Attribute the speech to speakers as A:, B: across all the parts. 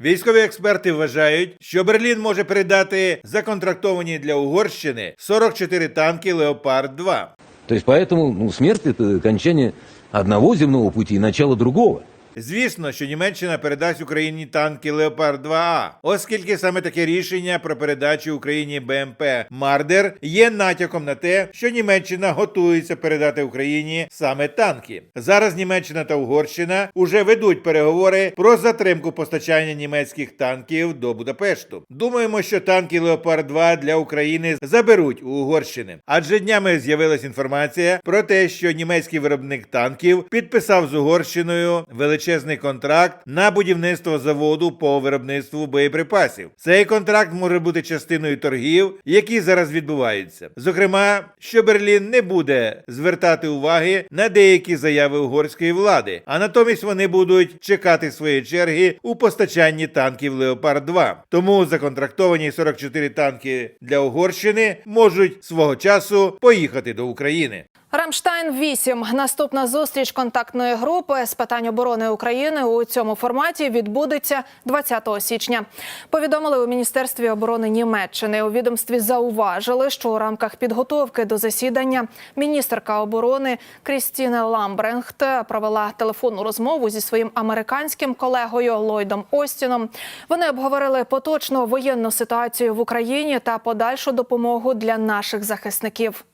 A: Військові експерти вважають, що Берлін може передати законтрактовані для Угорщини 44 танки Леопард 2
B: Тобто, поэтому ну, смерть это кончання одного земного пути і начало другого.
A: Звісно, що Німеччина передасть Україні танки Леопард 2А, оскільки саме таке рішення про передачу Україні БМП Мардер є натяком на те, що Німеччина готується передати Україні саме танки. Зараз Німеччина та Угорщина уже ведуть переговори про затримку постачання німецьких танків до Будапешту. Думаємо, що танки Леопард 2 для України заберуть у Угорщини, адже днями з'явилась інформація про те, що німецький виробник танків підписав з Угорщиною величезний контракт на будівництво заводу по виробництву боєприпасів. Цей контракт може бути частиною торгів, які зараз відбуваються. Зокрема, що Берлін не буде звертати уваги на деякі заяви угорської влади, а натомість вони будуть чекати своєї черги у постачанні танків Леопард 2. Тому законтрактовані 44 танки для Угорщини можуть свого часу поїхати до України.
C: Рамштайн 8 Наступна зустріч контактної групи з питань оборони України у цьому форматі відбудеться 20 січня. Повідомили у міністерстві оборони Німеччини. У відомстві зауважили, що у рамках підготовки до засідання міністерка оборони Крістіна Ламбрехт провела телефонну розмову зі своїм американським колегою Ллойдом Остіном. Вони обговорили поточну воєнну ситуацію в Україні та подальшу допомогу для наших захисників.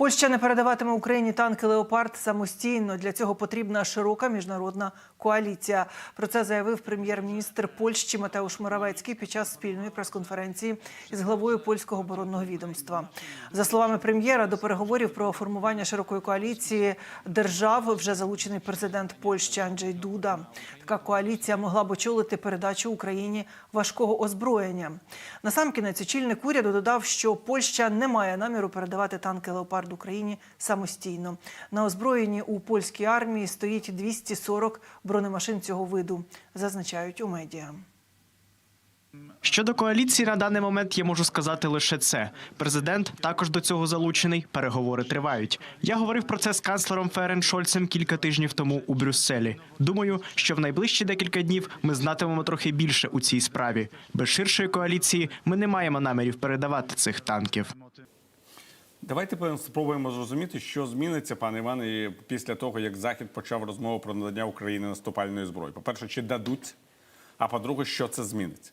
D: Польща не передаватиме Україні танки Леопард самостійно. Для цього потрібна широка міжнародна коаліція. Про це заявив прем'єр-міністр Польщі Матеуш Моравецький під час спільної прес-конференції із главою польського оборонного відомства. За словами прем'єра, до переговорів про формування широкої коаліції держав вже залучений президент Польщі Анджей Дуда. Така коаліція могла б очолити передачу Україні важкого озброєння. Насамкінець очільник уряду додав, що Польща не має наміру передавати танки Леопард Україні самостійно. На озброєнні у польській армії стоїть 240 бронемашин цього виду, зазначають у медіа.
E: Щодо коаліції на даний момент я можу сказати лише це. Президент також до цього залучений. Переговори тривають. Я говорив про це з канцлером Ферен Шольцем кілька тижнів тому у Брюсселі. Думаю, що в найближчі декілька днів ми знатимемо трохи більше у цій справі. Без ширшої коаліції ми не маємо намірів передавати цих танків.
F: Давайте спробуємо зрозуміти, що зміниться, пане Іване, після того, як Захід почав розмову про надання Україні наступальної зброї. По-перше, чи дадуть, а по-друге, що це зміниться?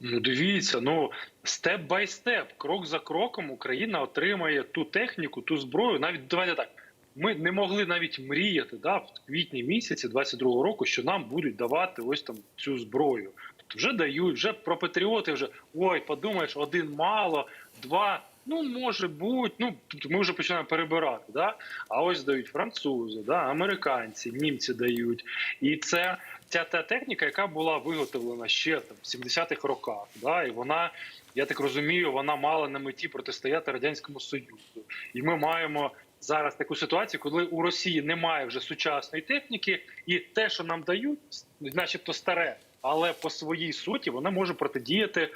G: Ну, дивіться, ну степ бай степ, крок за кроком Україна отримає ту техніку, ту зброю. Навіть давайте так. Ми не могли навіть мріяти да, в квітні місяці 22-го року, що нам будуть давати ось там цю зброю. Тобто вже дають, вже про патріоти вже ой, подумаєш, один мало, два. Ну, може бути, ну тобто ми вже починаємо перебирати. Да? А ось дають французи, да? американці, німці дають. І це ця та техніка, яка була виготовлена ще там в 70-х роках. Да? І вона, я так розумію, вона мала на меті протистояти радянському союзу. І ми маємо зараз таку ситуацію, коли у Росії немає вже сучасної техніки, і те, що нам дають, начебто старе, але по своїй суті вона може протидіяти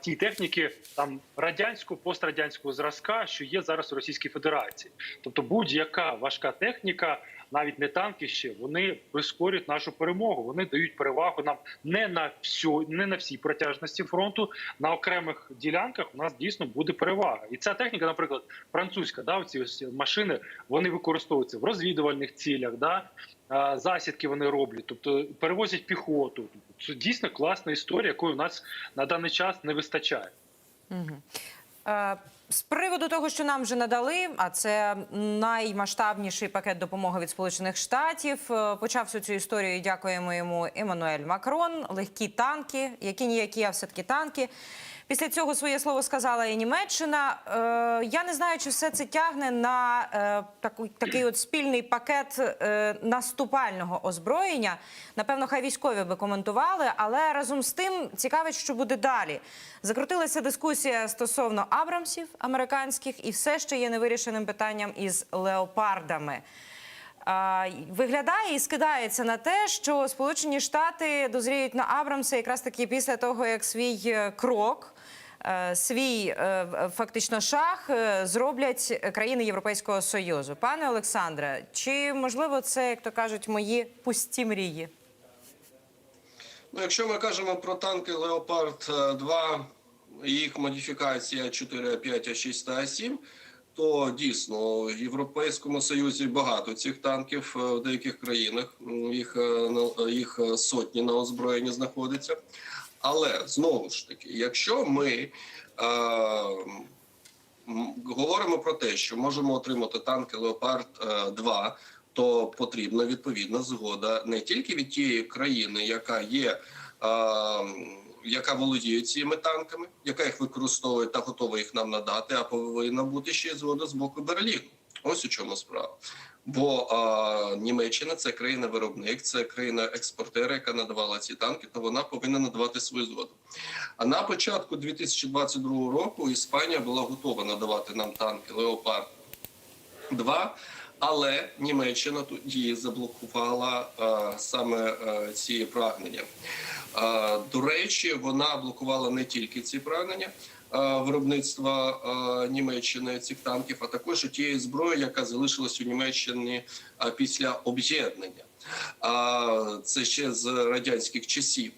G: тій техніки там радянського пострадянського зразка, що є зараз у Російській Федерації. Тобто будь-яка важка техніка, навіть не танки ще, вони прискорюють нашу перемогу. Вони дають перевагу нам не на всю, не на всій протяжності фронту. На окремих ділянках у нас дійсно буде перевага. І ця техніка, наприклад, французька, да, ці машини вони використовуються в розвідувальних цілях. Да, засідки вони роблять, тобто перевозять піхоту. Це дійсно класна історія, якої у нас на даний час не вистачає.
H: Е, З приводу того, що нам вже надали, а це наймасштабніший пакет допомоги від Сполучених Штатів. Почався Почав цю історію. Дякуємо йому Еммануель Макрон. Легкі танки, які ніякі, а все таки танки. Після цього своє слово сказала і Німеччина. Е, я не знаю, чи все це тягне на е, такий от спільний пакет е, наступального озброєння. Напевно, хай військові би коментували, але разом з тим цікавить, що буде далі. Закрутилася дискусія стосовно Абрамсів американських, і все ще є невирішеним питанням із леопардами. Виглядає і скидається на те, що Сполучені Штати дозріють на Абрамси якраз таки після того, як свій крок. Е, Свій е, фактично шах е, зроблять країни Європейського союзу. Пане Олександре, чи можливо це, як то кажуть, мої пусті мрії?
I: Ну, якщо ми кажемо про танки Леопард 2, їх модифікація 4, 5, 6 та 7, то дійсно в Європейському Союзі багато цих танків в деяких країнах. Їх, їх сотні на озброєнні знаходиться. Але знову ж таки, якщо ми е, говоримо про те, що можемо отримати танки Леопард 2, то потрібна відповідна згода не тільки від тієї країни, яка є. е, яка володіє цими танками, яка їх використовує та готова їх нам надати, а повинна бути ще й згода з боку Берліну. Ось у чому справа. Бо а, Німеччина це країна-виробник, це країна-експортер, яка надавала ці танки, то вона повинна надавати свою згоду. А на початку 2022 року Іспанія була готова надавати нам танки Леопард 2, але Німеччина тоді заблокувала е, саме е, ці прагнення. Е, до речі, вона блокувала не тільки ці прагнення. Е, Виробництва е, Німеччини цих танків, а також і тієї зброї, яка залишилась у Німеччині е, після об'єднання. Це ще з радянських часів.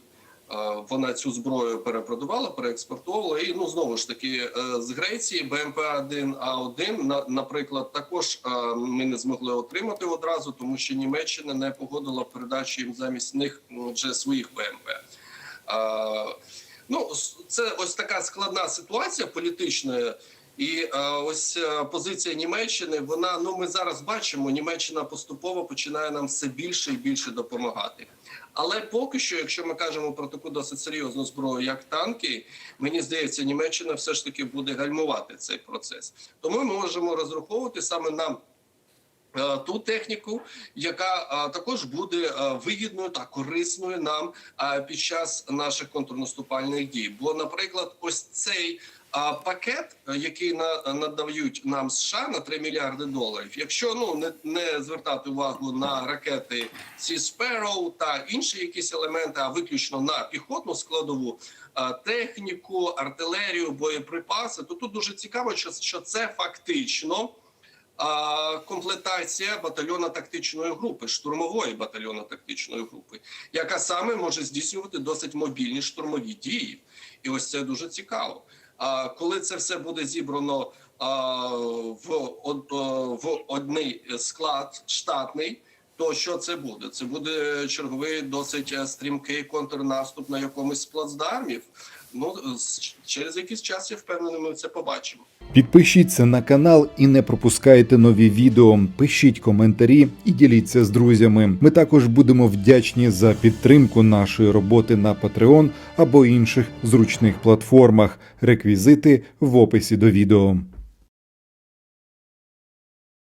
I: Вона цю зброю перепродавала, переекспортовувала. І ну знову ж таки з Греції БМП 1 А 1 на наприклад, також ми не змогли отримати одразу, тому що Німеччина не погодила передачу їм замість них вже своїх БМП. Ну це ось така складна ситуація політична. І е, ось е, позиція Німеччини. Вона ну ми зараз бачимо, Німеччина поступово починає нам все більше і більше допомагати. Але поки що, якщо ми кажемо про таку досить серйозну зброю, як танки, мені здається, Німеччина все ж таки буде гальмувати цей процес. Тому ми можемо розраховувати саме на е, ту техніку, яка е, також буде е, вигідною та корисною нам е, під час наших контрнаступальних дій. Бо, наприклад, ось цей пакет, е, який на надають нам США на 3 мільярди доларів, якщо ну не, не звертати увагу на ракети Sea Sparrow та інші якісь елементи, а виключно на піхотну складову е, техніку, артилерію, боєприпаси, то тут дуже цікаво, що, це фактично комплектація батальйона тактичної групи, штурмової батальйона тактичної групи, яка саме може здійснювати досить мобільні штурмові дії. І ось це дуже цікаво. А коли це все буде зібрано в, в одний склад штатний, то що це буде? Це буде черговий досить е, стрімкий контрнаступ на якомусь з плацдармів. Ну через якийсь час я впевнений, ми це побачимо.
J: Підпишіться на канал і не пропускайте нові відео. Пишіть коментарі і діліться з друзями. Ми також будемо вдячні за підтримку нашої роботи на Patreon або інших зручних платформах. Реквізити в описі до відео.